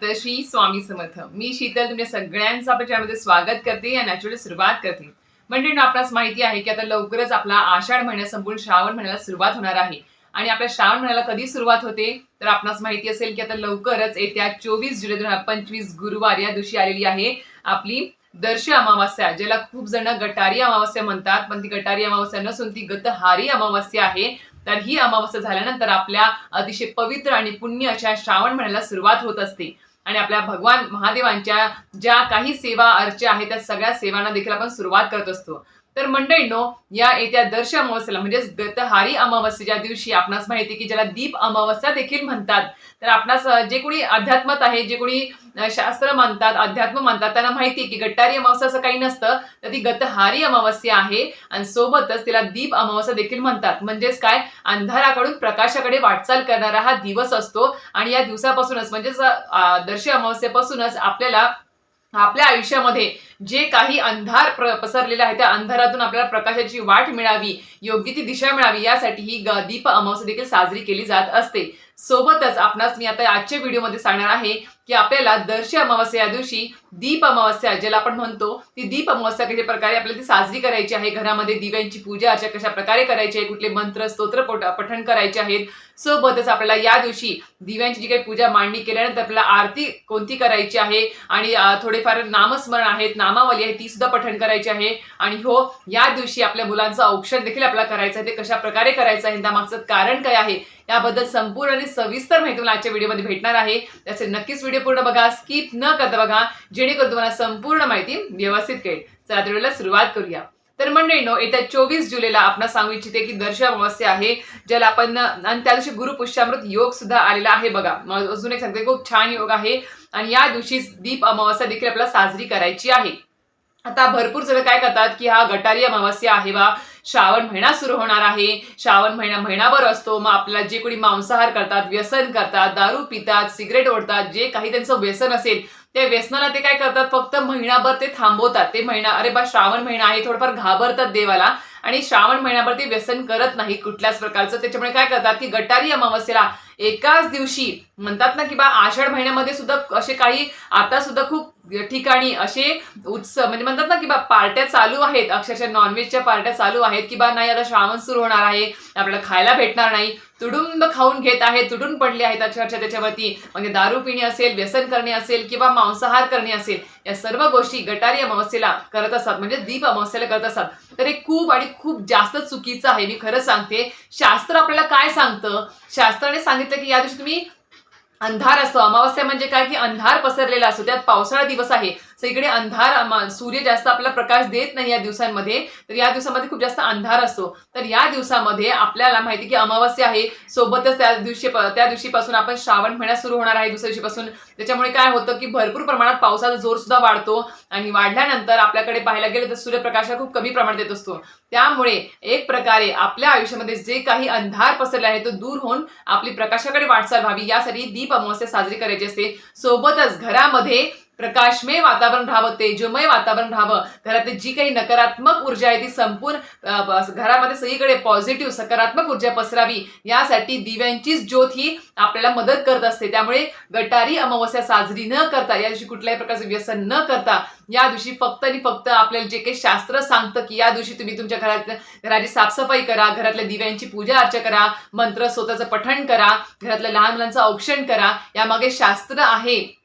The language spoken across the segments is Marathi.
श्री श्री स्वामी समर्थ. मी शीतल तुमच्या सगळ्यांचं आपण ज्यामध्ये स्वागत करते. या नॅचरल सुरुवात करते. म्हणजे आपल्यास माहिती आहे की आता लवकरच आपला आषाढ महिन्यात संपूर्ण श्रावण महिन्याला सुरुवात होणार आहे. आणि आपल्या श्रावण महिन्याला कधी सुरुवात होते? तर आपणास माहिती असेल की आता लवकरच येत्या चोवीस जुलै दोन हजार पंचवीस गुरुवार या दिवशी आलेली आहे आपली दर्शी अमावास्या ज्याला खूप जण गटारी अमावस्या म्हणतात. पण ती गटारी अमावस्या नसून ती गतहारी अमावस्या आहे. तर ही अमावस्या झाल्यानंतर आपल्या अतिशय पवित्र आणि पुण्य अशा श्रावण महिन्याला सुरुवात होत असते. आणि आपल्या भगवान महादेवांच्या ज्या काही सेवा अर्चा आहेत त्या सगळ्या सेवांना देखील आपण सुरुवात करत असतो. तर मंडळींनो या येत्या दर्श अमावस्येला म्हणजेच गतहारी अमावस्येच्या दिवशी आपणास माहिती की ज्याला दीप अमावस्या देखील म्हणतात तर आपणास जे कोणी अध्यात्मात आहे जे कोणी शास्त्र मानतात अध्यात्म मानतात त्यांना माहिती की गट्टारी अमावस्या असं काही नसतं तर ती गतहारी अमावस्या आहे आणि सोबतच तिला दीप अमावस्या देखील म्हणतात. म्हणजेच काय? अंधाराकडून प्रकाशाकडे वाटचाल करणारा हा दिवस असतो आणि या दिवसापासूनच म्हणजेच दर्श अमावस्येपासूनच आपल्याला आपल्या आयुष्यामध्ये जे काही अंधार प्र- पसरलेला आहे त्या अंधारातून आपल्याला प्रकाशाची वाट मिळावी योग्य ती दिशा मिळावी यासाठी ही ग- दीप अमावस्या देखील साजरी केली जात असते. सोबतच आपणास मी आता आजच्या व्हिडिओमध्ये सांगणार आहे की आपल्याला दर्श अमावस्या या दिवशी दीप अमावस्या ज्याला आपण म्हणतो ती दीप अमावस्या कशा प्रकारे आपल्याला ती साजरी करायची आहे? घरामध्ये दिव्यांची पूजा अर्चा कशा प्रकारे करायची आहे? कुठले मंत्र स्तोत्र पठण करायचे आहेत? सोबतच आपल्याला या दिवशी दिव्यांची जी काही पूजा मांडणी केल्यानंतर आपल्याला आरती कोणती करायची आहे? आणि थोडेफार नामस्मरण आहेत नामावली आहे ती सुद्धा पठण करायची आहे. आणि हो या दिवशी आपल्या मुलांचं औक्षण देखील आपल्याला करायचं आहे. ते कशा प्रकारे करायचं आहे? त्यामागचं कारण काय आहे? याबद्दल संपूर्ण आणि सविस्तर माहिती मला आजच्या व्हिडिओमध्ये भेटणार आहे. त्याचे नक्कीच व्हिडिओ पूर्ण बघा स्किप न करता बघा जेणेकरून तुम्हाला संपूर्ण माहिती व्यवस्थित कळेल. चला व्हिडिओला सुरुवात करूया. तर मंडळीनो येत्या चोवीस जुलैला आपण सांगू इच्छिते की दर्श अमावस्या आहे ज्याला आपण आणि त्या दिवशी गुरुपुष्यामृत योग सुद्धा आलेला आहे बघा. अजून एक सांगते खूप छान योग आहे. आणि या दिवशी दीप अमावस्या देखील आपल्याला साजरी करायची आहे. आता भरपूर जण काय करतात की हा गटारी अमावस्या आहे बा श्रावण महिना सुरू होणार आहे. श्रावण महिना महिनाभर असतो. मग आपल्याला जे कोणी मांसाहार करतात व्यसन करतात दारू पितात सिगरेट ओढतात जे काही त्यांचं व्यसन असेल त्या व्यसनाला ते काय करतात? फक्त महिनाभर ते थांबवतात. ते महिना अरे बा श्रावण महिना आहे. थोडंफार घाबरतात देवाला. आणि श्रावण महिन्यावर ते व्यसन करत नाही कुठल्याच प्रकारचं. त्याच्यामुळे काय करतात की गटारी अमावस्येला एकाच दिवशी म्हणतात ना की बा आषाढ महिन्यामध्ये सुद्धा असे काही आता सुद्धा खूप ठिकाणी असे उत्सव म्हणजे म्हणतात ना की बा पार्ट्या चालू आहेत. अक्षरशः नॉनव्हेजच्या पार्ट्या चालू आहेत की बा नाही आता श्रावण सुरू होणार आहे आपल्याला खायला भेटणार नाही. तुडुंब खाऊन घेत आहेत तुडून पडले आहेत अक्षरशः त्याच्यावरती. म्हणजे दारू पिणे असेल व्यसन करणे असेल किंवा मांसाहार करणे असेल या सर्व गोष्टी गटारी अमावस्येला करत असतात. म्हणजे दीप अमावस्येला करत असतात. तर हे खूप आणि खूप जास्त चुकीचं आहे. मी खरं सांगते. शास्त्र आपल्याला काय सांगतं? शास्त्राने सांगितलं की या दिवशी तुम्ही अंधार असतो. अमावस्या म्हणजे काय? की अंधार पसरलेला असतो. त्यात पावसाळा दिवस आहे. सगळीकडे अंधार सूर्य जास्त आपला प्रकाश देत नाही या दिवसांमध्ये. तर या दिवसामध्ये खूप जास्त अंधार असतो. तर या दिवसामध्ये आपल्याला माहिती की अमावस्या आहे. सोबतच त्या दिवशी त्या दिवशीपासून आपण श्रावण महिना सुरू होणार आहे दुसऱ्या दिवशीपासून. त्याच्यामुळे काय होतं की भरपूर प्रमाणात पावसाचा जोर सुद्धा वाढतो आणि वाढल्यानंतर आपल्याकडे पाहायला गेलं तर सूर्यप्रकाश हा खूप कमी प्रमाणात येत असतो. त्यामुळे एक प्रकारे आपल्या आयुष्यामध्ये जे काही अंधार पसरले आहे तो दूर होऊन आपली प्रकाशाकडे वाटचाल व्हावी. यासाठी दीप अमावस्या साजरी करायची असते. सोबतच घरामध्ये प्रकाशमय वातावरण राहावं तेजोमय वातावरण राहावं. घरातली जी काही नकारात्मक ऊर्जा आहे ती संपूर्ण घरामध्ये सगळीकडे पॉझिटिव्ह सकारात्मक ऊर्जा पसरावी. यासाठी दिव्यांचीच ज्योत ही आपल्याला मदत करत असते. त्यामुळे गटारी अमावस्या साजरी न करता या दिवशी कुठल्याही प्रकारचं व्यसन न करता या दिवशी फक्त आणि फक्त आपल्याला जे काही शास्त्र सांगतं की या दिवशी तुम्ही तुमच्या घरात घराची साफसफाई करा घरातल्या दिव्यांची पूजा अर्चा करा मंत्र स्वतःचं पठण करा घरातल्या लहान मुलांचं औक्षण करा यामागे शास्त्र आहे.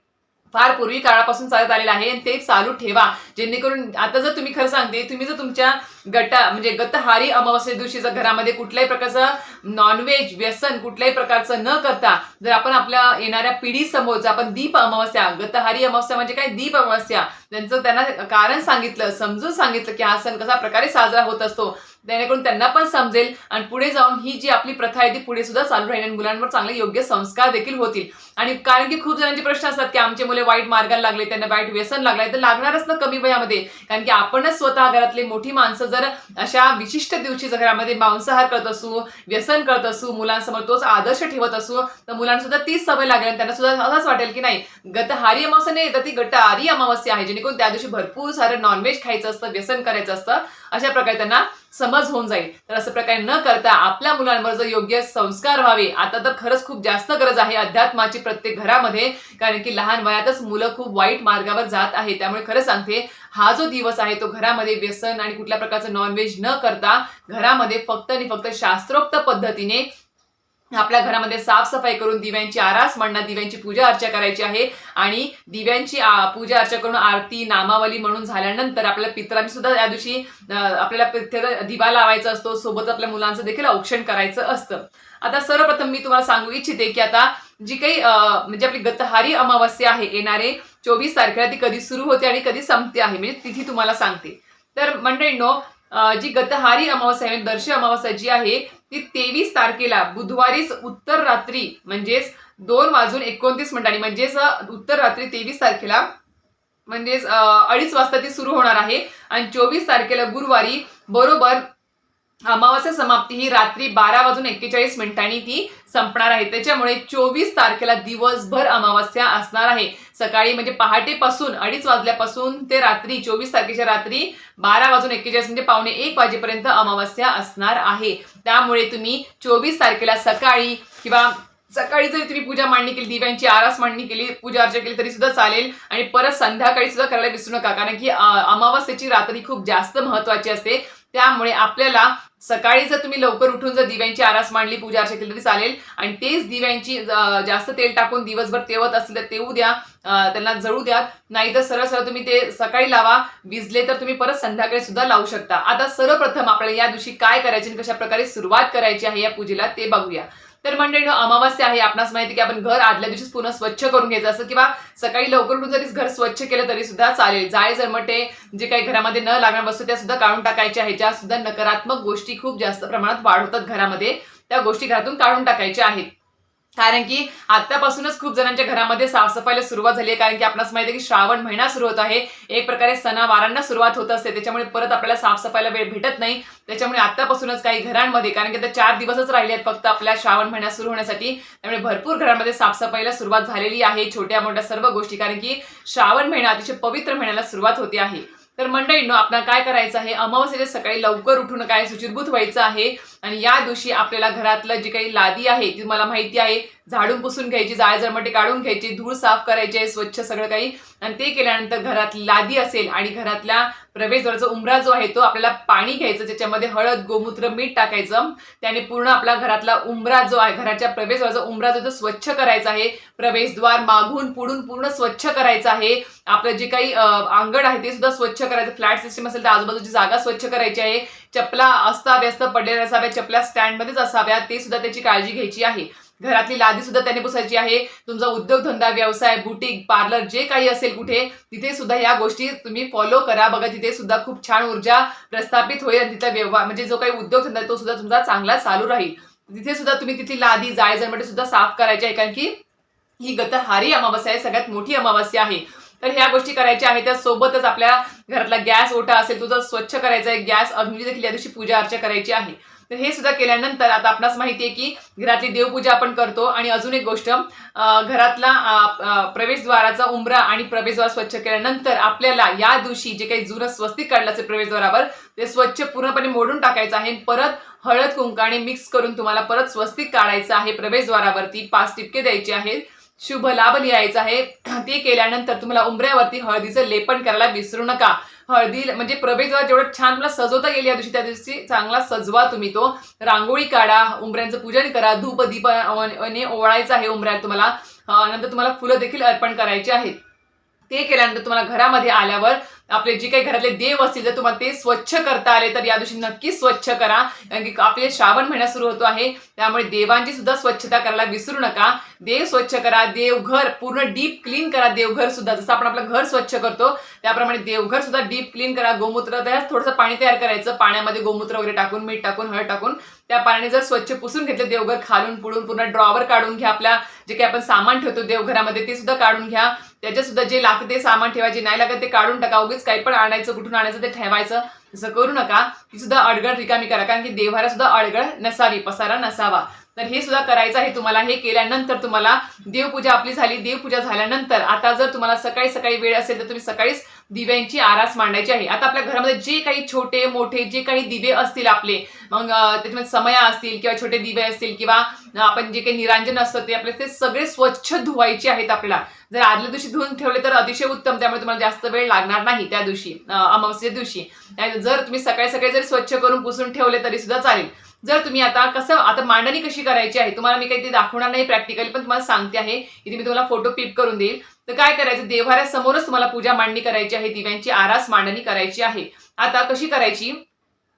फार पूर्वी काळापासून चालत आलेलं आहे आणि ते चालू ठेवा. जेणेकरून आता जर तुम्ही खरं सांगते तुम्ही जर तुमच्या गटा म्हणजे गतहारी अमावस्ये दिवशी जर घरामध्ये कुठल्याही प्रकारचं नॉनव्हेज व्यसन कुठल्याही प्रकारचं न करता जर आपण आपल्या येणाऱ्या पिढीसमोर जर आपण दीप अमावस्या गतहारी अमावस्या म्हणजे काय? दीप अमावस्या. त्यांचं त्यांना कारण सांगितलं समजून सांगितलं की हा सण कसा प्रकारे साजरा होत असतो. जेणेकरून त्यांना पण समजेल आणि पुढे जाऊन ही जी आपली प्रथा आहे ती पुढे सुद्धा चालू राहील आणि मुलांवर चांगले योग्य संस्कार देखील होतील. आणि कारण की खूप जणांचे प्रश्न असतात की आमचे मुले वाईट मार्गाला लागले त्यांना वाईट व्यसन लागलंय तर लागणारच ना कमी वयामध्ये. कारण की आपणच स्वतः घरातले मोठी माणसं जर अशा विशिष्ट दिवशी जर घरामध्ये मांसाहार करत असू व्यसन करत असू मुलांसमोर तोच आदर्श ठेवत असू तर मुलांना सुद्धा तीच सवय लागेल त्यांना सुद्धा असंच वाटेल की नाही गतहारी अमावस्या नाही तर ती गटारी अमावस्या आहे जेणेकरून त्या दिवशी भरपूर सारं नॉनव्हेज खायचं असतं व्यसन करायचं असतं अशा प्रकारे त्यांना समज होऊन जाईल. तर असं प्रकारे न करता आपल्या मुलांवर जर योग्य संस्कार व्हावे आता तर खरंच खूप जास्त गरज आहे अध्यात्माची प्रत्येक घरामध्ये. कारण की लहान वयातच मुलं खूप वाईट मार्गावर जात आहे त्यामुळे खरं सांगते हा जो दिवस आहे तो घरामध्ये व्यसन आणि कुठल्या प्रकारचं नॉनव्हेज न करता घरामध्ये फक्त आणि फक्त शास्त्रोक्त पद्धतीने आपल्या घरामध्ये साफसफाई करून दिव्यांची आरास म्हणणं दिव्यांची पूजा अर्चा करायची आहे. आणि दिव्यांची पूजा अर्चा करून आरती नामावली म्हणून झाल्यानंतर आपल्या पितरांनी सुद्धा या दिवशी आपल्याला दिवा लावायचा असतो. सोबत आपल्या मुलांचं देखील औक्षण करायचं असतं. आता सर्वप्रथम मी तुम्हाला सांगू इच्छिते की आता जी काही म्हणजे आपली गतहारी अमावस्या आहे येणारे चोवीस तारखेला ती कधी सुरू होते आणि कधी संपते आहे म्हणजे तिथी तुम्हाला सांगते. तर मंडळींनो जी गतहारी अमावस्या आहे म्हणजे दर्शी अमावस्या जी आहे ती तेवीस तारखेला बुधवारीच उत्तर रात्री म्हणजेच दोन वाजून एकोणतीस मिनिटांनी म्हणजेच उत्तर रात्री तेवीस तारखेला म्हणजेच अडीच वाजता ती सुरू होणार आहे. आणि चोवीस तारखेला गुरुवारी बरोबर अमावस्या समाप्ती ही रात्री बारा वाजून एक्केचाळीस मिनिटांनी ती संपणार आहे. त्याच्यामुळे चोवीस तारखेला दिवसभर अमावस्या असणार आहे. सकाळी म्हणजे पहाटेपासून अडीच वाजल्यापासून ते रात्री चोवीस तारखेच्या रात्री बारा वाजून एक्केचाळीस म्हणजे पावणे एक वाजेपर्यंत अमावस्या असणार आहे. त्यामुळे तुम्ही चोवीस तारखेला सकाळी किंवा सकाळी जरी तुम्ही पूजा मांडणी केली दिव्यांची आरास मांडणी केली पूजा अर्चा केली तरी सुद्धा चालेल. आणि परत संध्याकाळी सुद्धा करायला विसरू नका. कारण की अमावस्येची रात्री खूप जास्त महत्वाची असते. त्यामुळे आपल्याला सकाळी जर तुम्ही लवकर उठून जर दिव्यांची आरास मांडली पूजा अर्चा केली तरी चालेल. आणि तेच दिव्यांची जास्त तेल टाकून दिवसभर तेवत असेल तर तेवू द्या त्यांना जळू द्या. नाहीतर सरळ सरळ तुम्ही ते सकाळी लावा विजले तर तुम्ही परत संध्याकाळी सुद्धा लावू शकता. आता सर्वप्रथम आपल्याला या दिवशी काय करायचे आणि कशा प्रकारे सुरुवात करायची आहे या पूजेला ते बघूया. तर मंडळी अमावस्या आहे आपणास माहिती की आपण घर आदल्या दिवशीच पुन्हा स्वच्छ करून घ्यायचं. असं किंवा सकाळी लवकर उठून जरी घर स्वच्छ केलं तरी सुद्धा चालेल. जाळे जरमटे जे काही घरामध्ये न लागणार वस्तू त्या सुद्धा काढून टाकायच्या आहेत. ज्या सुद्धा नकारात्मक गोष्टी खूप जास्त प्रमाणात वाढवतात घरामध्ये त्या गोष्टी घरातून काढून टाकायच्या आहेत. कारण की आतापासूनच खूप जणांच्या घरामध्ये साफसफाईला सुरुवात झाली आहे. कारण की आपणास माहिती आहे की श्रावण महिना सुरू होत आहे. एक प्रकारे सणावारांना सुरुवात होत असते. त्याच्यामुळे परत आपल्याला साफसफाईला वेळ भेटत नाही. त्याच्यामुळे आतापासूनच काही घरांमध्ये कारण की आता चार दिवसच राहिले आहेत फक्त आपल्या श्रावण महिना सुरू होण्यासाठी. त्यामुळे भरपूर घरांमध्ये साफसफाईला सुरुवात झालेली आहे. छोट्या मोठ्या सर्व गोष्टी. कारण की श्रावण महिना अतिशय पवित्र महिन्याला सुरुवात होते आहे. तर मंडळींनो आपल्याला काय करायचं आहे? अमावस्येच्या सकाळी लवकर उठून काय सुचिरभूत व्हायचं आहे? आणि या दिवशी आपल्याला घरातलं जी काही लादी आहे ती मला माहिती आहे झाडून पुसून घ्यायची जाळ जरमटे काढून घ्यायची धूळ साफ करायचे स्वच्छ सगळं काही. आणि ते केल्यानंतर घरात लादी असेल आणि घरातल्या प्रवेशद्वाराचा उमरा जो आहे तो आपल्याला पाणी घ्यायचं त्याच्यामध्ये हळद गोमूत्र मीठ टाकायचं. त्याने पूर्ण आपला घरातला उमरा जो आहे घराच्या प्रवेशद्वाराचा उमरा जो तो स्वच्छ करायचा आहे. प्रवेशद्वार मागून पुढून पूर्ण स्वच्छ करायचं आहे. आपलं जे काही अंगण आहे ते सुद्धा स्वच्छ करायचं. फ्लॅट सिस्टम असेल तर आजूबाजूची जागा स्वच्छ करायची आहे. चपला अस्ताव्यस्त पडलेल्या असाव्या चपला स्टँडमध्येच असाव्या ते सुद्धा त्याची काळजी घ्यायची आहे. घरातली लादी सुद्धा त्याने पुसायची आहे. तुमचा उद्योगधंदा व्यवसाय बुटीक पार्लर जे काही असेल कुठे तिथे सुद्धा या गोष्टी तुम्ही फॉलो करा. बघा तिथे सुद्धा खूप छान ऊर्जा प्रस्थापित होईल आणि तिथला व्यवहार म्हणजे जो काही उद्योगधंदा आहे तो सुद्धा तुमचा चांगला चालू राहील. तिथे सुद्धा तुम्ही तिथली लादी जाय जमटे सुद्धा साफ करायची आहे कारण की ही गतहारी अमावस्या आहे सगळ्यात मोठी अमावस्या आहे. तर ह्या गोष्टी करायच्या आहेत. त्या सोबतच आपल्या घरातला गॅस ओटा असेल तो जर स्वच्छ करायचा आहे गॅस अग्नी देखील या दिवशी पूजा अर्चा करायची आहे. तर हे सुद्धा केल्यानंतर आता आपणास माहिती आहे की घरातली देवपूजा आपण करतो आणि अजून एक गोष्ट घरातला प्रवेशद्वाराचा उंबरा आणि प्रवेशद्वार स्वच्छ केल्यानंतर आपल्याला या दिवशी जे काही जुनं स्वस्तिक काढलं असेल प्रवेशद्वारावर ते स्वच्छ पूर्णपणे मोडून टाकायचं आहे. परत हळद कुंकाने मिक्स करून तुम्हाला परत स्वस्तिक काढायचं आहे. प्रवेशद्वारावरती पाच टिपके द्यायचे आहेत. शुभ लाभ लिहायचा आहे. ते केल्यानंतर तुम्हाला उंबऱ्यावरती हळदीचं लेपन करायला विसरू नका. हळदी म्हणजे प्रवेशद्वार जेवढं छान तुला सजवता येईल या दिवशी त्या दिवशी चांगला सजवा तुम्ही तो. रांगोळी काढा उंबऱ्यांचं पूजन करा धूप दीप ने ओवाळायचं आहे उंबऱ्यात तुम्हाला. नंतर तुम्हाला फुलं देखील अर्पण करायची आहेत. ते केल्यानंतर तुम्हाला घरामध्ये आल्यावर आपले जे काही घरातले देव असतील जर तुम्हाला ते स्वच्छ करता आले तर या दिवशी नक्की स्वच्छ करा. कारण की आपले श्रावण महिना सुरू होतो आहे त्यामुळे देवांची सुद्धा स्वच्छता करायला विसरू नका. देव स्वच्छ करा देवघर पूर्ण डीप क्लीन करा देवघर सुद्धा. जसं आपण आपलं घर स्वच्छ करतो त्याप्रमाणे देवघर सुद्धा डीप क्लीन करा. गोमूत्र त्यास थोडंसं पाणी तयार करायचं. पाण्यामध्ये गोमूत्र वगैरे टाकून मीठ टाकून हळद टाकून त्या पाण्याने जर स्वच्छ पुसून घेतलं देवघर खालून पुडून पूर्ण ड्रॉवर काढून घ्या आपल्या. जे काही आपण सामान ठेवतो देवघरामध्ये ते सुद्धा काढून घ्या. त्याच्यात सुद्धा जे लागतं ते सामान ठेवायचे नाही लागत ते काढून टाका. उगीच काही पण आणायचं कुठून आणायचं ते ठेवायचं तसं करू नका. ती सुद्धा अडगळ रिकामी करा. कारण की देवाला सुद्धा अडगळ नसावी पसारा नसावा. तर हे सुद्धा करायचं आहे तुम्हाला हे केल्यानंतर तुम्हाला देवपूजा आपली झाली. देवपूजा झाल्यानंतर आता जर तुम्हाला सकाळी सकाळी वेळ असेल तर तुम्ही सकाळीच दिव्यांची आरास मांडायची आहे. आता आपल्या घरामध्ये जे काही छोटे मोठे जे काही दिवे असतील आपले मग त्याच्यामध्ये समया असतील किंवा छोटे दिवे असतील किंवा आपण जे काही निरांजन असतं ते आपले ते सगळे स्वच्छ धुवायचे आहेत आपल्याला. जर आदल्या दिवशी धुवून ठेवले तर अतिशय उत्तम त्यामुळे तुम्हाला जास्त वेळ लागणार नाही त्या दिवशी अं, अमावस्येच्या दिवशी. जर तुम्ही सकाळी सकाळी जर स्वच्छ करून पुसून ठेवले तरी सुद्धा चालेल. जर तुम्ही आता कसं आता मांडणी कशी करायची आहे तुम्हाला मी काही ते दाखवणार नाही प्रॅक्टिकली पण तुम्हाला सांगते आहे इथे मी तुम्हाला फोटो पिक करून देईल. तर काय करायचं देव्हाऱ्यासमोरच तुम्हाला पूजा मांडणी करायची आहे दिव्यांची आरास मांडणी करायची आहे. आता कशी करायची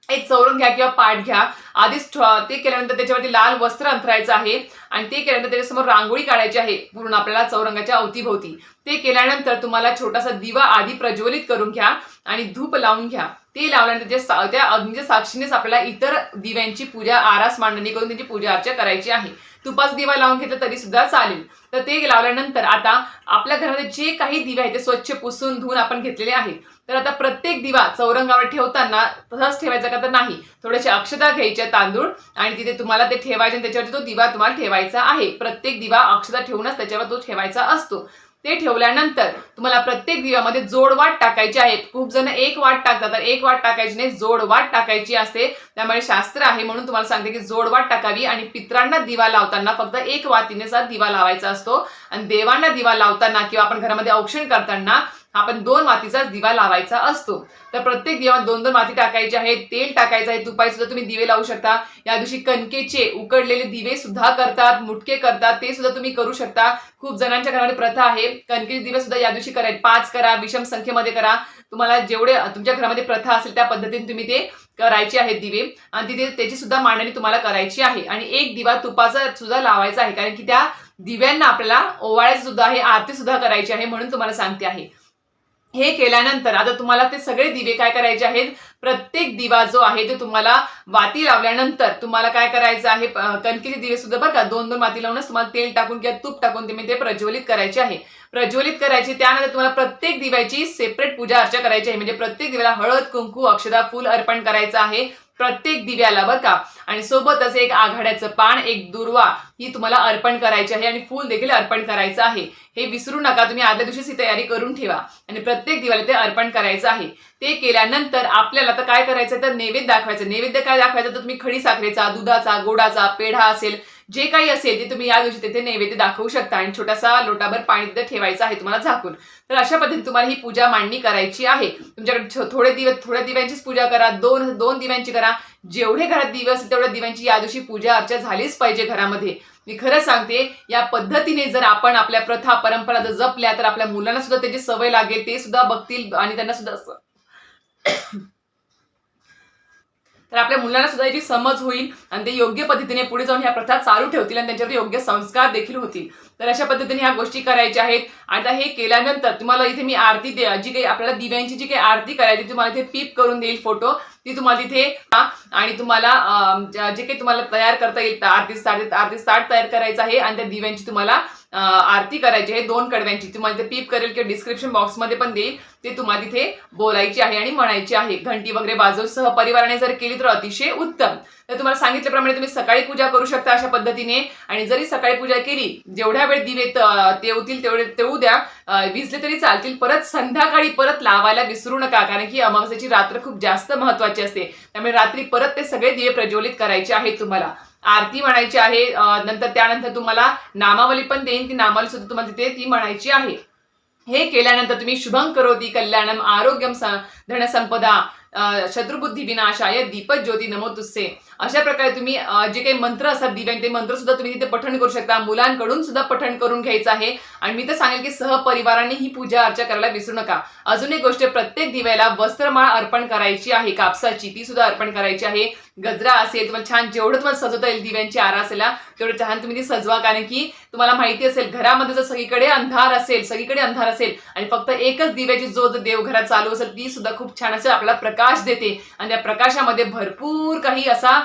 एक चौरंग घ्या किंवा पाठ घ्या. आधीच ते केल्यानंतर त्याच्यावरती लाल वस्त्र अंथरायचं आहे आणि ते केल्यानंतर त्याच्यासमोर रांगोळी काढायची आहे. पूर्ण आपल्याला चौरंगाच्या अवतीभोवती. ते केल्यानंतर तुम्हाला छोटासा दिवा आधी प्रज्वलित करून घ्या आणि धूप लावून घ्या. ते लावल्यानंतर त्या अग्नीच्या साक्षीनेच आपल्याला इतर दिव्यांची पूजा आरास मांडणी करून त्यांची पूजा अर्चा करायची आहे. तुपाचा दिवा लावून घेतलं तरी सुद्धा चालेल. तर ते लावल्यानंतर आता आपल्या घरामध्ये जे काही दिवे आहेत ते स्वच्छ पुसून धुवून आपण घेतलेले आहेत. तर आता प्रत्येक दिवा चौरंगावर ठेवताना तसाच ठेवायचा का तर नाही. थोड्याशी अक्षता घ्यायच्या तांदूळ आणि तिथे तुम्हाला ते ठेवायचे आणि त्याच्यावरती तो दिवा तुम्हाला ठेवायचा आहे. प्रत्येक दिवा अक्षता ठेवूनच त्याच्यावर तो ठेवायचा असतो. ते ठेवल्यानंतर तुम्हाला प्रत्येक दिव्यामध्ये जोड वाट टाकायची आहे. खूप जण एक वाट टाकतात तर एक वाट टाकायची नाही जोड वाट टाकायची असते. त्यामुळे शास्त्र आहे म्हणून तुम्हाला सांगते की जोड वाट टाकावी आणि पित्रांना दिवा लावताना फक्त एक वातीनेचा दिवा लावायचा असतो. आणि देवांना दिवा लावताना किंवा आपण घरामध्ये औक्षण करताना आपण दोन मातीचाच दिवा लावायचा असतो. तर प्रत्येक दिवा दोन दोन माती टाकायची आहे तेल टाकायचं आहे तुपाई सुद्धा तुम्ही दिवे लावू शकता. या दिवशी कणकेचे उकडलेले दिवे सुद्धा करतात मुटके करतात ते सुद्धा तुम्ही करू शकता. खूप जणांच्या घरामध्ये प्रथा आहे कणकेचे दिवे सुद्धा या दिवशी करायचे. पाच करा विषम संख्येमध्ये करा. तुम्हाला जेवढे तुमच्या घरामध्ये प्रथा असेल त्या पद्धतीने तुम्ही ते करायचे आहेत दिवे. आणि तिथे त्याची सुद्धा मांडणी तुम्हाला करायची आहे. आणि एक दिवा तुपाचा सुद्धा लावायचा आहे कारण की त्या दिव्यांना आपल्याला ओवाळ्याचं सुद्धा आहे आरती सुद्धा करायची आहे म्हणून तुम्हाला सांगते आहे. हे केल्यानंतर आता तुम्हाला ते सगळे दिवे काय करायचे आहेत? प्रत्येक दिवा जो आहे तो तुम्हाला वाती लावल्यानंतर तुम्हाला काय करायचं आहे? कणकीचे दिवे सुद्धा बघा दोन दोन वाती लावूनच तुम्हाला तेल टाकून किंवा तूप टाकून तुम्ही ते प्रज्वलित करायचे आहे. प्रज्वलित करायची त्यानंतर तुम्हाला प्रत्येक दिव्याची सेपरेट पूजा अर्चा करायची आहे. म्हणजे प्रत्येक दिव्याला हळद कुंकू अक्षदा फुल अर्पण करायचं आहे. प्रत्येक दिव्याला बरं का? आणि सोबतच एक आघाड्याचं पान एक दुर्वा ही तुम्हाला अर्पण करायची आहे आणि फूल देखील अर्पण करायचं आहे. हे विसरू नका तुम्ही आदल्या दिवशीच ही तयारी करून ठेवा. आणि प्रत्येक दिवाला ते अर्पण करायचं आहे. ते केल्यानंतर आपल्याला तर काय करायचं? तर नैवेद्य दाखवायचं. नैवेद्य काय दाखवायचं? तर तुम्ही खडी साखरेचा दुधाचा गोडाचा पेढा असेल जे काही असेल ते तुम्ही या दिवशी तिथे नैवेद्य दाखवू शकता आणि छोटासा लोटाभर पाणी तिथे ठेवायचं आहे तुम्हाला झाकून. तर अशा पद्धतीने तुम्हाला ही पूजा मांडणी करायची आहे. तुमच्याकडे थोडे दिवे थोड्या दिव्यांचीच पूजा करा दोन दोन दिव्यांची करा. जेवढे घरात दिवे असतील तेवढ्या दिव्यांची या दिवशी पूजा अर्चा झालीच पाहिजे घरामध्ये. मी खरं सांगते या पद्धतीने जर आपण आपल्या प्रथा परंपरा जर जपल्या तर आपल्या मुलांना सुद्धा त्याची सवय लागेल ते सुद्धा बघतील आणि त्यांना सुद्धा असं- तर आपल्या मुलांना सुद्धा याची समज होईल आणि ते योग्य पद्धतीने पुढे जाऊन ह्या प्रथा चालू ठेवतील आणि त्यांच्यावर योग्य संस्कार देखील होतील. तर अशा पद्धतीने ह्या गोष्टी करायच्या आहेत. आता हे केल्यानंतर तुम्हाला इथे मी आरती दे जी काही आपल्याला दिव्यांची जी काही आरती करायची तुम्हाला इथे पीप करून देईल फोटो ती तुम्हाला तिथे आणि तुम्हाला जे काही तुम्हाला तयार करता येईल आरती साठ आरती साठ तयार करायचं आहे आणि त्या दिव्यांची तुम्हाला आरती करायची आहे दोन कडव्यांची. तुम्हाला ते पीप करेल किंवा डिस्क्रिप्शन बॉक्समध्ये पण देईल. ते तुम्हाला तिथे बोलायची आहे आणि म्हणायची आहे. घंटी वगैरे बाजू सहपरिवाराने जर केली तर अतिशय उत्तम. तर तुम्हाला सांगितल्याप्रमाणे तुम्ही सकाळी पूजा करू शकता अशा पद्धतीने. आणि जरी सकाळी पूजा केली जेवढ्या वेळ दिवे तेवतील तेवढे तेवू द्या. अं, विजले तरी चालतील. परत संध्याकाळी परत लावायला विसरू नका कारण की अमावस्याची रात्र खूप जास्त महत्वाची असते. त्यामुळे रात्री परत ते सगळे दिवे प्रज्वलित करायचे आहेत तुम्हाला. आरती म्हणायची आहे नंतर त्यानंतर तुम्हाला नामावली पण देईन. ती नामावली सुद्धा तुम्हाला तिथे ती म्हणायची आहे. हे केल्यानंतर तुम्ही शुभम करोती कल्याणम आरोग्यम धनसंपदा शत्रुबुद्धी विनाशाय दीपक ज्योती नमो तुस्से अशा प्रकारे तुम्ही जे काही मंत्र असतात दिव्यांग ते मंत्र सुद्धा तुम्ही तिथे पठण करू शकता. मुलांकडून सुद्धा पठण करून घ्यायचं आहे. आणि मी तर सांगेल की सहपरिवाराने ही पूजा अर्चा करायला विसरू नका. अजून एक गोष्ट प्रत्येक दिव्याला वस्त्रमाळ अर्पण करायची आहे. कापसाची ती सुद्धा अर्पण करायची आहे. गजरा असेल तुम्हाला छान जेवढं तुम्हाला सजवता येईल दिव्यांची आरा असेल तेवढं छान तुम्ही ती सजवा. कारण की तुम्हाला माहिती असेल घरामध्ये जर सगळीकडे अंधार असेल सगळीकडे अंधार असेल आणि फक्त एकच दिव्याची जो जर देवघरात चालू असेल ती सुद्धा खूप छान असेल. आपला प्रकाश प्रकाश देते. आणि त्या प्रकाशामध्ये भरपूर काही असा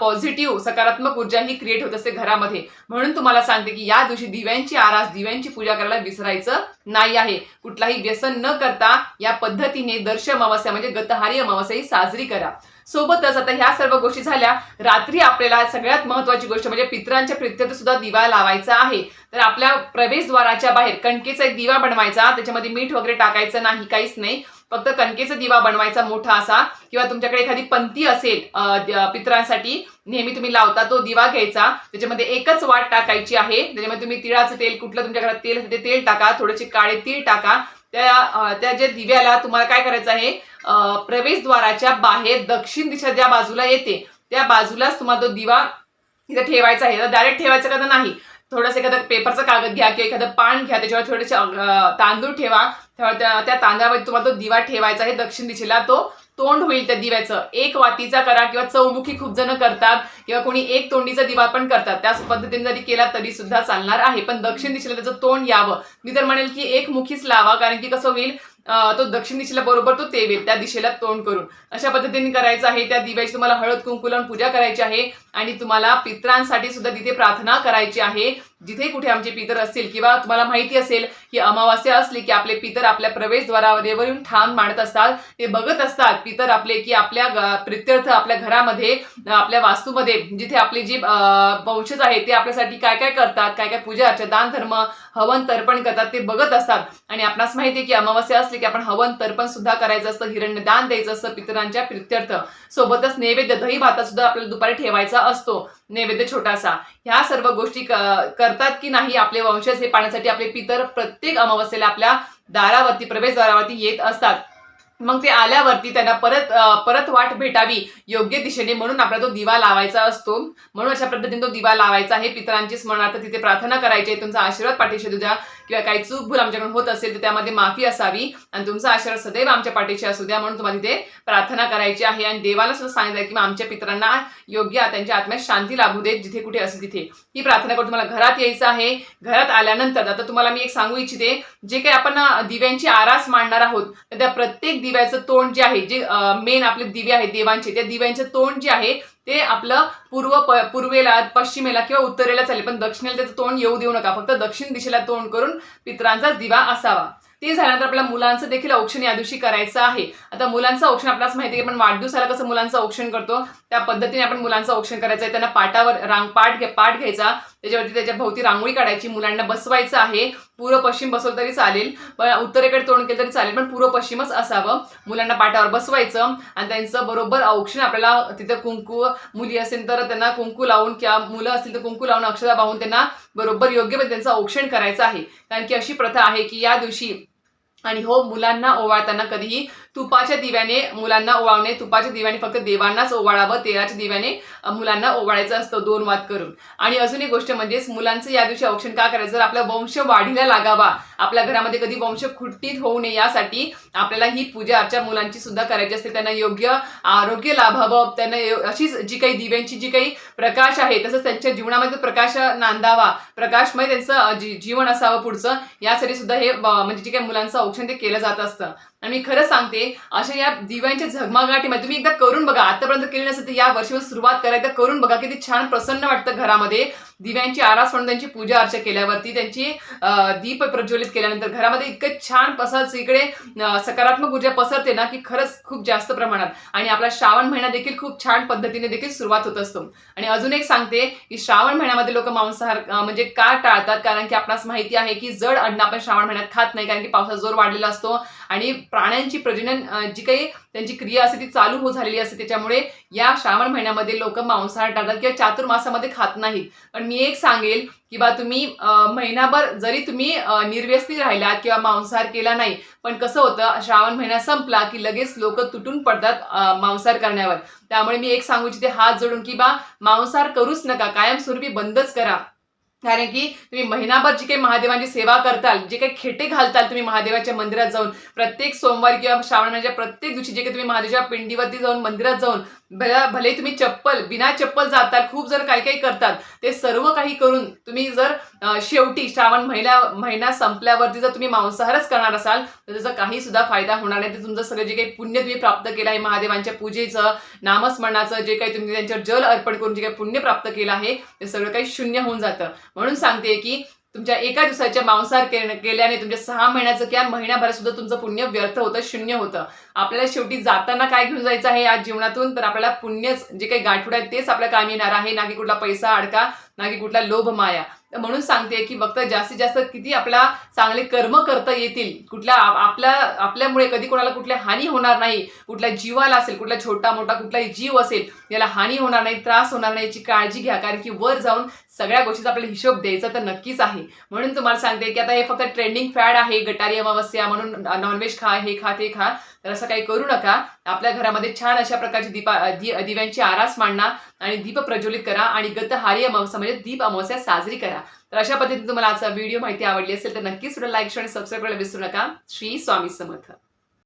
पॉझिटिव्ह सकारात्मक ऊर्जा ही क्रिएट होत असते घरामध्ये. म्हणून तुम्हाला सांगते की या दिवशी दिव्यांची आरास दिव्यांची पूजा करायला विसरायचं नाही आहे. कुठलाही व्यसन न करता या पद्धतीने दर्श अमावस्या म्हणजे गतहारी अमावस्या ही साजरी करा. सोबतच आता ह्या सर्व गोष्टी झाल्या रात्री आपल्याला सगळ्यात महत्वाची गोष्ट म्हणजे पितरांच्या प्रित्यर्थ सुद्धा दिवा लावायचा आहे. तर आपल्या प्रवेशद्वाराच्या बाहेर कणकेचा एक दिवा बनवायचा त्याच्यामध्ये मीठ वगैरे टाकायचं नाही काहीच नाही. फक्त कणकेचा दिवा बनवायचा मोठा असा किंवा तुमच्याकडे एखादी पंथी असेल पित्रांसाठी पितरांसाठी नेहमी तुम्ही लावता तो दिवा घ्यायचा. त्याच्यामध्ये एकच वाट टाकायची आहे. त्याच्यामध्ये तुम्ही तिळाचं तेल कुठलं तुमच्या घरात तेल ते तेल टाका थोडेसे काळे तीळ टाका. त्या त्या ज्या दिव्याला तुम्हाला काय करायचं आहे प्रवेशद्वाराच्या बाहेर दक्षिण दिशा ज्या बाजूला येते त्या बाजूलाच तुम्हाला तो दिवा इथं ठेवायचा आहे. डायरेक्ट ठेवायचं का तर नाही. थोडंसं एखादं पेपरचं कागद घ्या किंवा एखादं पान घ्या त्याच्यावर थोडेसे तांदूळ ठेवा. तेव्हा त्या त्या तांदळामध्ये तुम्हाला तो दिवा ठेवायचा आहे दक्षिण दिशेला. तो तोंड होईल त्या दिव्याचं. एक वातीचा करा किंवा चौमुखी खूप जण करतात किंवा कोणी एक तोंडीचा दिवा पण करतात. त्याच पद्धतीने जरी केला तरी सुद्धा चालणार आहे. पण दक्षिण दिशेला त्याचं तोंड यावं. मी तर म्हणेल की एक मुखीच लावा कारण की कसं होईल तो दक्षिण दिशेला बरोबर तो तेवेल त्या दिशेला तोंड करून. अशा पद्धतीने करायचं आहे. त्या दिव्याची तुम्हाला हळद कुंकू लावून पूजा करायची आहे. आणि तुम्हाला पितरांसाठी सुद्धा तिथे प्रार्थना करायची आहे. जिथे कुठे आमचे पितर असतील किंवा तुम्हाला माहिती असेल की अमावास्या असली की आपले पितर आपल्या प्रवेशद्वारावर येऊन ठाम मांडत असतात. ते बघत असतात. पितर आपले की आपल्या प्रित्यर्थ आपल्या घरामध्ये आपल्या वास्तूमध्ये जिथे आपले जे वंशज आहेत ते आपल्यासाठी काय काय करतात काय काय पूजा अर्चा दान धर्म हवन तर्पण करतात ते बघत असतात. आणि आपणास माहिती आहे की अमावास्या असली की आपण हवन तर्पण सुद्धा करायचं असतं हिरण्य दान द्यायचं असतं पितरांच्या प्रित्यर्थ. सोबतच नैवेद्य दही भातात सुद्धा आपल्याला दुपारी ठेवायचा असतो नैवेद्य छोटासा. ह्या सर्व गोष्टी करतात की नाही आपले वंशज हे पाण्यासाठी आपले पितर प्रत्येक अमावस्येला आपल्या दारावरती प्रवेशद्वारावरती येत असतात. मग ते आल्यावरती त्यांना परत परत वाट भेटावी योग्य दिशेने म्हणून आपला तो दिवा लावायचा असतो. म्हणून अशा पद्धतीने तो दिवा लावायचा आहे. पितरांची स्मरणार्थ तिथे प्रार्थना करायची तुमचा आशीर्वाद पाठीशी असू द्या. किंवा काही चूक भूल आमच्याकडून होत असेल तर त्यामध्ये माफी असावी. आणि तुमचा आशीर्वाद सदैव आमच्या पाठीशी असू द्या. म्हणून तुम्हाला तिथे प्रार्थना करायची आहे. आणि देवाला सुद्धा सांगितलं की आमच्या पितरांना योग्य त्यांच्या आत्म्यात शांती लाभू देत जिथे कुठे असेल तिथे. ही प्रार्थना करून तुम्हाला घरात यायचं आहे. घरात आल्यानंतर आता तुम्हाला मी एक सांगू इच्छिते. जे काही आपण दिव्यांची आरास मांडणार आहोत तर त्या प्रत्येक दिव्याचं तोंड जे आहे जे मेन आपले दिवे आहेत देवांचे त्या दिव्यांचे तोंड जे आहे ते आपलं पूर्व पूर्वेला पश्चिमेला किंवा उत्तरेला चालेल पण दक्षिणेला त्याचं तोंड येऊ देऊ नका. फक्त दक्षिण दिशेला तोंड करून पितरांचाच दिवा असावा. ते झाल्यानंतर आपल्या मुलांचं देखील औक्षण या दिवशी करायचं आहे. आता मुलांचं औक्षण आपल्याला माहिती आहे आपण वाढदिवसाला कसं मुलांचं औक्षण करतो? त्या पद्धतीने आपण मुलांचं औक्षण करायचं आहे. त्यांना पाटावर रांग पाठ घ्या पाठ घ्यायचा. त्याच्यावरती त्याच्या भोवती रांगोळी काढायची मुलांना बसवायचं आहे. पूर्व पश्चिम बसवलं तरी चालेल. पण उत्तरेकडे तोंड केलं तरी चालेल पण पूर्व पश्चिमच असावं. मुलांना पाटावर बसवायचं आणि त्यांचं बरोबर औक्षण आपल्याला तिथं कुंकू मुली असेल तर त्यांना कुंकू लावून किंवा मुलं असतील तर कुंकू लावून अक्षरा पाहून त्यांना बरोबर योग्य पण त्यांचं औक्षण करायचं आहे. कारण की अशी प्रथा आहे की या दिवशी आणि हो मुलांना ओवाळताना कधीही तुपाच्या दिव्याने मुलांना ओवाळणे तुपाच्या दिव्याने फक्त देवांनाच ओवाळावं तेलाच्या दिव्याने मुलांना ओवाळायचं असतं दोन वाद करून. आणि अजून एक गोष्ट म्हणजेच मुलांचं या दिवशी औक्षण का करायचं? जर आपला वंश वाढीला लागावा आपल्या घरामध्ये कधी वंश खुट्टीत होऊ नये यासाठी आपल्याला ही पूजा अर्चा मुलांची सुद्धा करायची असते. त्यांना योग्य आरोग्य लाभावं त्यांना अशीच जी काही दिव्यांची जी काही प्रकाश आहे तसंच त्यांच्या जीवनामध्ये प्रकाश नांदावा प्रकाशमय त्यांचं जीवन असावं पुढचं यासाठी सुद्धा हे म्हणजे जे काही मुलांचं औक्षण ते केलं जात असतं. आणि मी खरं सांगते अशा या दिव्यांच्या झगमगाटीमध्ये तुम्ही एकदा करून बघा. आतापर्यंत केली नसेल तर या वर्षीवर सुरुवात करा. एकदा करून बघा किती छान प्रसन्न वाटतं घरामध्ये. दिव्यांची आरास म्हणून त्यांची पूजा अर्चा केल्यावरती त्यांची दीप प्रज्वलित केल्यानंतर घरामध्ये इतकं छान पसरच इकडे सकारात्मक ऊर्जा पसरते ना की खरंच खूप जास्त प्रमाणात. आणि आपला श्रावण महिना देखील खूप छान पद्धतीने देखील सुरुवात होत असतो. आणि अजून एक सांगते की श्रावण महिन्यामध्ये लोक मांसाहार म्हणजे का टाळतात? कारण की आपणास माहिती आहे की जड अन्न आपण श्रावण महिन्यात खात नाही कारण की पावसाचा जोर वाढलेला असतो. आणि प्राण्यांची प्रजनन जी काही त्यांची क्रिया असते ती चालू हो झालेली असते. त्याच्यामुळे या श्रावण महिन्यामध्ये लोक मांसाहार टाळतात किंवा चातुर्मासामध्ये खात नाहीत. पण मी एक सांगेल की बा तुम्ही महिनाभर जरी तुम्ही निर्व्यस्ती निर्व्यसनी राहिलात किंवा मांसाहार केला नाही पण कसं होतं श्रावण महिना संपला की लगेच लोक तुटून पडतात मांसाहार करण्यावर. त्यामुळे मी एक सांगू इच्छिते हात जोडून की बा मांसाहार करूच नका कायमस्वरूपी बंदच करा. कारण की तुम्ही महिनाभर जी काही महादेवांची सेवा करताल जे काही खेटे घालताल तुम्ही महादेवाच्या मंदिरात जाऊन प्रत्येक सोमवारी किंवा श्रावणाच्या प्रत्येक दिवशी जे काही तुम्ही महादेवाच्या पिंडीवरती जाऊन मंदिरात जाऊन भले तुम्ही चप्पल बिना चप्पल जातात खूप जर काही काही करतात. ते सर्व काही करून तुम्ही जर शेवटी श्रावण महिना महिना संपल्यावरती जर तुम्ही मांसाहारच करणार असाल तर त्याचा काही सुद्धा फायदा होणार नाही. ते तुमचं सगळं जे काही पुण्य तुम्ही प्राप्त केलं आहे महादेवांच्या पूजेचं नामस्मरणाचं जे काही तुम्ही त्यांच्यावर जल अर्पण करून जे काही पुण्य प्राप्त केलं आहे ते सगळं काही शून्य होऊन जातं. म्हणून सांगते की तुमच्या एका दिवसाच्या मांसाहार केल्याने तुमच्या सहा महिन्याचं किंवा महिन्याभरात सुद्धा तुमचं पुण्य व्यर्थ होतं शून्य होतं. आपल्याला शेवटी जाताना काय घेऊन जायचं आहे आज जीवनातून? तर आपल्याला पुण्यच जे काही गाठवड आहे तेच आपल्या काम येणार आहे. ना की कुठला पैसा अडका ना की कुठला लोभ माया. म्हणून सांगते की फक्त जास्तीत जास्त किती आपला चांगले कर्म करता येतील कुठल्या आपल्या आपल्यामुळे कधी कोणाला कुठल्या हानी होणार नाही कुठल्या जीवाला असेल कुठला छोटा मोठा कुठलाही जीव असेल याला हानी होणार नाही त्रास होणार नाही याची काळजी घ्या कारण की वर जाऊन सगळ्या गोष्टीचा आपल्याला हिशोब द्यायचा तर नक्कीच आहे. म्हणून तुम्हाला सांगते की आता हे फक्त ट्रेंडिंग फॅड आहे गटारी अमावस्या म्हणून नॉनव्हेज खा हे खा ते खा. तर असं काही करू नका. आपल्या घरामध्ये छान अशा प्रकारची दीपा दि- दिव्यांची आरास मांडा आणि दीप प्रज्वलित करा आणि गतहारी अमावस्या म्हणजे दीप अमावस्या साजरी करा. तर अशा पद्धतीने तुम्हाला आजचा व्हिडिओ माहिती आवडली असेल तर नक्कीच लाईक आणि सबस्क्राईब करायला विसरू नका. श्री स्वामी समर्थ.